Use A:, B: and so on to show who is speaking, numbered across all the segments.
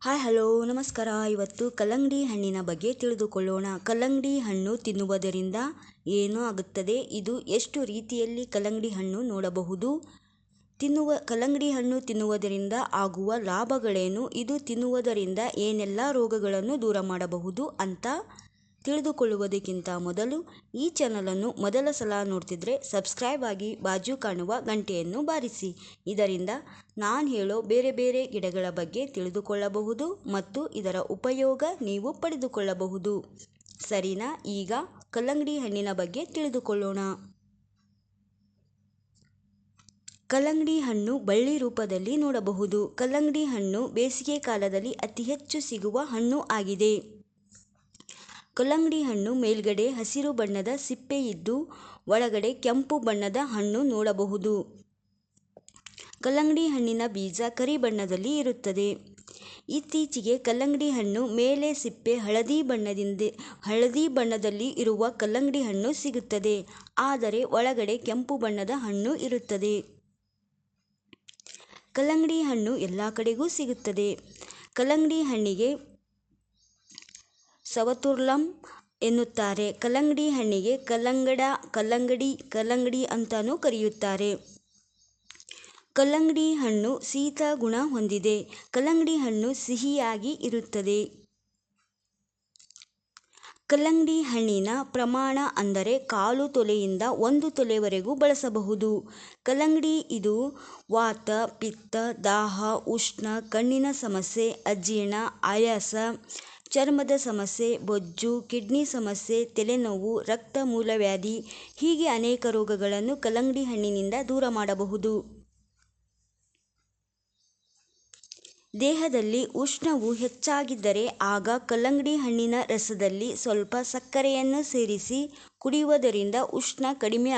A: Hi hello ನಮಸ್ಕಾರ. ಇವತ್ತು ಕಲ್ಲಂಗಡಿ ಹಣ್ಣಿನ ಬಗ್ಗೆ ತಿಳಿದುಕೊಳ್ಳೋಣ. ಕಲ್ಲಂಗಡಿ ಹಣ್ಣು ತಿನ್ನುವುದರಿಂದ ಏನು ಆಗುತ್ತದೆ. ಇದು ಎಷ್ಟು ರೀತಿಯಲ್ಲಿ ಕಲ್ಲಂಗಡಿ ಹಣ್ಣು ನೋಡಬಹುದು? ತಿನ್ನುವ, ಕಲ್ಲಂಗಡಿ ಹಣ್ಣು ತಿನ್ನುವುದರಿಂದ ಆಗುವ ಲಾಭಗಳೇನು? ಇದು ತಿನ್ನುವುದರಿಂದ ಏನೆಲ್ಲ ರೋಗಗಳನ್ನು ದೂರ ಮಾಡಬಹುದು ಅಂತ ತಿಳಿದುಕೊಳ್ಳುವುದಕ್ಕಿಂತ ಮೊದಲು ಈ ಚಾನಲನ್ನು ಮೊದಲ ಸಲ ನೋಡ್ತಿದ್ರೆ ಸಬ್ಸ್ಕ್ರೈಬ್ ಆಗಿ ಬಾಜು ಕಾಣುವ ಗಂಟೆಯನ್ನು ಬಾರಿಸಿ. ಇದರಿಂದ ನಾನು ಹೇಳೋ ಬೇರೆ ಬೇರೆ ಗಿಡಗಳ ಬಗ್ಗೆ ತಿಳಿದುಕೊಳ್ಳಬಹುದು ಮತ್ತು ಇದರ ಉಪಯೋಗ ನೀವು ಪಡೆದುಕೊಳ್ಳಬಹುದು. ಸರಿನಾ? ಈಗ ಕಲ್ಲಂಗಡಿ ಹಣ್ಣಿನ ಬಗ್ಗೆ ತಿಳಿದುಕೊಳ್ಳೋಣ. ಕಲ್ಲಂಗಡಿ ಹಣ್ಣು ಬಳ್ಳಿ ರೂಪದಲ್ಲಿ ನೋಡಬಹುದು. ಕಲ್ಲಂಗಡಿ ಹಣ್ಣು ಬೇಸಿಗೆ ಕಾಲದಲ್ಲಿ ಅತಿ ಹೆಚ್ಚು ಸಿಗುವ ಹಣ್ಣು ಆಗಿದೆ. ಕಲ್ಲಂಗಡಿ ಹಣ್ಣು ಮೇಲ್ಗಡೆ ಹಸಿರು ಬಣ್ಣದ ಸಿಪ್ಪೆ ಇದ್ದು, ಒಳಗಡೆ ಕೆಂಪು ಬಣ್ಣದ ಹಣ್ಣು ನೋಡಬಹುದು. ಕಲ್ಲಂಗಡಿ ಹಣ್ಣಿನ ಬೀಜ ಕರಿ ಬಣ್ಣದಲ್ಲಿ ಇರುತ್ತದೆ. ಇತ್ತೀಚೆಗೆ ಕಲ್ಲಂಗಡಿ ಹಣ್ಣು ಮೇಲೆ ಸಿಪ್ಪೆ ಹಳದಿ ಬಣ್ಣದಿಂದ, ಹಳದಿ ಬಣ್ಣದಲ್ಲಿ ಇರುವ ಕಲ್ಲಂಗಡಿ ಹಣ್ಣು ಸಿಗುತ್ತದೆ. ಆದರೆ ಒಳಗಡೆ ಕೆಂಪು ಬಣ್ಣದ ಹಣ್ಣು ಇರುತ್ತದೆ. ಕಲ್ಲಂಗಡಿ ಹಣ್ಣು ಎಲ್ಲ ಕಡೆಗೂ ಸಿಗುತ್ತದೆ. ಕಲ್ಲಂಗಡಿ ಹಣ್ಣಿಗೆ ಸವತುರ್ಲಂ ಎನ್ನುತ್ತಾರೆ. ಕಲ್ಲಂಗಡಿ ಹಣ್ಣಿಗೆ ಕಲ್ಲಂಗಡ, ಕಲ್ಲಂಗಡಿ ಕಲ್ಲಂಗಡಿ ಅಂತಾನೂ ಕರೆಯುತ್ತಾರೆ. ಕಲ್ಲಂಗಡಿ ಹಣ್ಣು ಶೀತ ಗುಣ ಹೊಂದಿದೆ. ಕಲ್ಲಂಗಡಿ ಹಣ್ಣು ಸಿಹಿಯಾಗಿ ಇರುತ್ತದೆ. ಕಲ್ಲಂಗಡಿ ಹಣ್ಣಿನ ಪ್ರಮಾಣ ಅಂದರೆ ಕಾಲು ತೊಲೆಯಿಂದ ಒಂದು ತೊಲೆವರೆಗೂ ಬಳಸಬಹುದು. ಕಲ್ಲಂಗಡಿ ಇದು ವಾತ, ಪಿತ್ತ, ದಾಹ, ಉಷ್ಣ, ಕಣ್ಣಿನ ಸಮಸ್ಯೆ, ಅಜೀರ್ಣ, ಆಯಾಸ ಚರ್ಮದ ಸಮಸ್ಯೆ, ಬೊಜ್ಜು, ಕಿಡ್ನಿ ಸಮಸ್ಯೆ, ತಲೆನೋವು, ರಕ್ತ ಮೂಲವ್ಯಾಧಿ ಹೀಗೆ ಅನೇಕ ರೋಗಗಳನ್ನು ಕಲ್ಲಂಗಡಿ ಹಣ್ಣಿನಿಂದ ದೂರ ಮಾಡಬಹುದು. ದೇಹದಲ್ಲಿ ಉಷ್ಣವು ಹೆಚ್ಚಾಗಿದ್ದರೆ ಆಗ ಕಲ್ಲಂಗಡಿ ಹಣ್ಣಿನ ರಸದಲ್ಲಿ ಸ್ವಲ್ಪ ಸಕ್ಕರೆಯನ್ನು ಸೇರಿಸಿ ಕುಡಿಯುವುದರಿಂದ ಉಷ್ಣ ಕಡಿಮೆ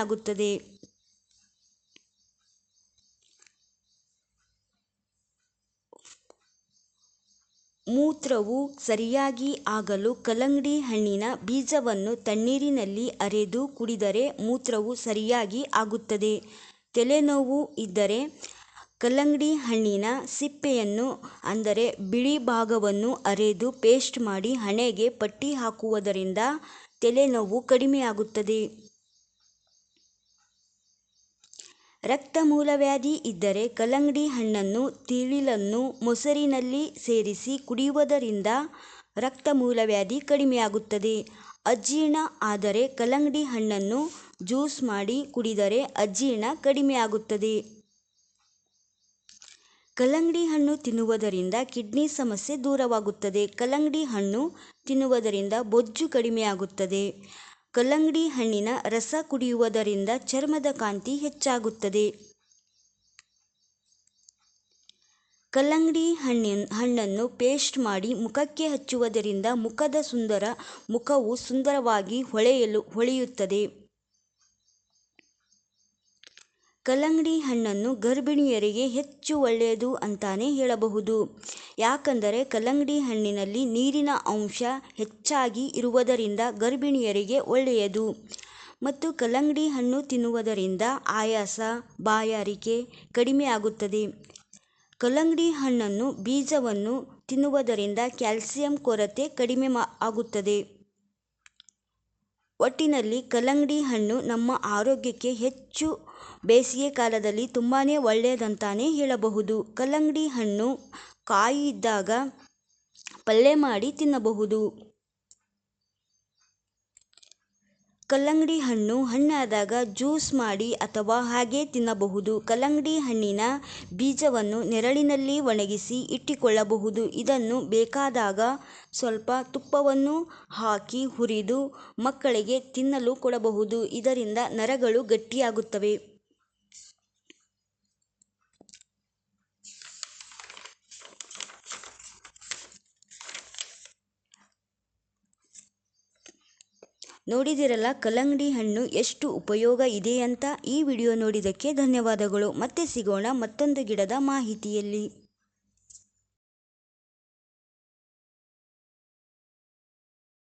A: ಮೂತ್ರವು ಸರಿಯಾಗಿ ಆಗಲು ಕಲ್ಲಂಗಡಿ ಹಣ್ಣಿನ ಬೀಜವನ್ನು ತಣ್ಣೀರಿನಲ್ಲಿ ಅರೆದು ಕುಡಿದರೆ ಮೂತ್ರವು ಸರಿಯಾಗಿ ಆಗುತ್ತದೆ. ತಲೆನೋವು ಇದ್ದರೆ ಕಲ್ಲಂಗಡಿ ಹಣ್ಣಿನ ಸಿಪ್ಪೆಯನ್ನು, ಅಂದರೆ ಬಿಳಿ ಭಾಗವನ್ನು ಅರೆದು ಪೇಸ್ಟ್ ಮಾಡಿ ಹಣೆಗೆ ಪಟ್ಟಿ ಹಾಕುವುದರಿಂದ ತಲೆನೋವು ಕಡಿಮೆಯಾಗುತ್ತದೆ. ರಕ್ತ ಮೂಲವ್ಯಾಧಿ ಇದ್ದರೆ ಕಲ್ಲಂಗಡಿ ಹಣ್ಣನ್ನು, ತಿಳಿಲನ್ನು ಮೊಸರಿನಲ್ಲಿ ಸೇರಿಸಿ ಕುಡಿಯುವುದರಿಂದ ರಕ್ತ ಮೂಲವ್ಯಾಧಿ ಕಡಿಮೆಯಾಗುತ್ತದೆ. ಅಜೀರ್ಣ ಆದರೆ ಕಲ್ಲಂಗಡಿ ಹಣ್ಣನ್ನು ಜ್ಯೂಸ್ ಮಾಡಿ ಕುಡಿದರೆ ಅಜೀರ್ಣ ಕಡಿಮೆಯಾಗುತ್ತದೆ. ಕಲ್ಲಂಗಡಿ ಹಣ್ಣು ತಿನ್ನುವುದರಿಂದ ಕಿಡ್ನಿ ಸಮಸ್ಯೆ ದೂರವಾಗುತ್ತದೆ. ಕಲ್ಲಂಗಡಿ ಹಣ್ಣು ತಿನ್ನುವುದರಿಂದ ಬೊಜ್ಜು ಕಡಿಮೆಯಾಗುತ್ತದೆ. ಕಲ್ಲಂಗಡಿ ಹಣ್ಣಿನ ರಸ ಕುಡಿಯುವುದರಿಂದ ಚರ್ಮದ ಕಾಂತಿ ಹೆಚ್ಚಾಗುತ್ತದೆ. ಕಲ್ಲಂಗಡಿ ಹಣ್ಣಿನ, ಹಣ್ಣನ್ನು ಪೇಸ್ಟ್ ಮಾಡಿ ಮುಖಕ್ಕೆ ಹಚ್ಚುವುದರಿಂದ ಮುಖದ ಸುಂದರ ಮುಖವು ಸುಂದರವಾಗಿ ಹೊಳೆಯಲು, ಹೊಳೆಯುತ್ತದೆ. ಕಲ್ಲಂಗಡಿ ಹಣ್ಣನ್ನು ಗರ್ಭಿಣಿಯರಿಗೆ ಹೆಚ್ಚು ಒಳ್ಳೆಯದು ಅಂತಾನೆ ಹೇಳಬಹುದು. ಯಾಕಂದರೆ ಕಲ್ಲಂಗಡಿ ಹಣ್ಣಿನಲ್ಲಿ ನೀರಿನ ಅಂಶ ಹೆಚ್ಚಾಗಿ ಇರುವುದರಿಂದ ಗರ್ಭಿಣಿಯರಿಗೆ ಒಳ್ಳೆಯದು. ಮತ್ತು ಕಲ್ಲಂಗಡಿ ಹಣ್ಣು ತಿನ್ನುವುದರಿಂದ ಆಯಾಸ, ಬಾಯಾರಿಕೆ ಕಡಿಮೆ ಆಗುತ್ತದೆ. ಕಲ್ಲಂಗಡಿ ಹಣ್ಣನ್ನು ಬೀಜವನ್ನು ತಿನ್ನುವುದರಿಂದ ಕ್ಯಾಲ್ಸಿಯಂ ಕೊರತೆ ಕಡಿಮೆ ಆಗುತ್ತದೆ. ಒಟ್ಟಿನಲ್ಲಿ ಕಲ್ಲಂಗಡಿ ಹಣ್ಣು ನಮ್ಮ ಆರೋಗ್ಯಕ್ಕೆ ಹೆಚ್ಚು ಬೇಸಿಗೆ ಕಾಲದಲ್ಲಿ ತುಂಬಾ ಒಳ್ಳೆಯದಂತಾನೆ ಹೇಳಬಹುದು. ಕಲ್ಲಂಗಡಿ ಹಣ್ಣು ಕಾಯಿ ಇದ್ದಾಗ ಪಲ್ಯ ಮಾಡಿ ತಿನ್ನಬಹುದು. ಕಲ್ಲಂಗಡಿ ಹಣ್ಣು ಹಣ್ಣಾದಾಗ ಜ್ಯೂಸ್ ಮಾಡಿ ಅಥವಾ ಹಾಗೆ ತಿನ್ನಬಹುದು. ಕಲ್ಲಂಗಡಿ ಹಣ್ಣಿನ ಬೀಜವನ್ನು ನೆರಳಿನಲ್ಲಿ ಒಣಗಿಸಿ ಇಟ್ಟುಕೊಳ್ಳಬಹುದು. ಇದನ್ನು ಬೇಕಾದಾಗ ಸ್ವಲ್ಪ ತುಪ್ಪವನ್ನು ಹಾಕಿ ಹುರಿದು ಮಕ್ಕಳಿಗೆ ತಿನ್ನಲು ಕೊಡಬಹುದು. ಇದರಿಂದ ನರಗಳು ಗಟ್ಟಿಯಾಗುತ್ತವೆ. ನೋಡಿದಿರಲ್ಲ ಕಲ್ಲಂಗಡಿ ಹಣ್ಣು ಎಷ್ಟು ಉಪಯೋಗ ಇದೆ ಅಂತ ಈ ವಿಡಿಯೋ ನೋಡಿದ್ದಕ್ಕೆ ಧನ್ಯವಾದಗಳು. ಮತ್ತೆ ಸಿಗೋಣ ಮತ್ತೊಂದು ಗಿಡದ ಮಾಹಿತಿಯಲ್ಲಿ.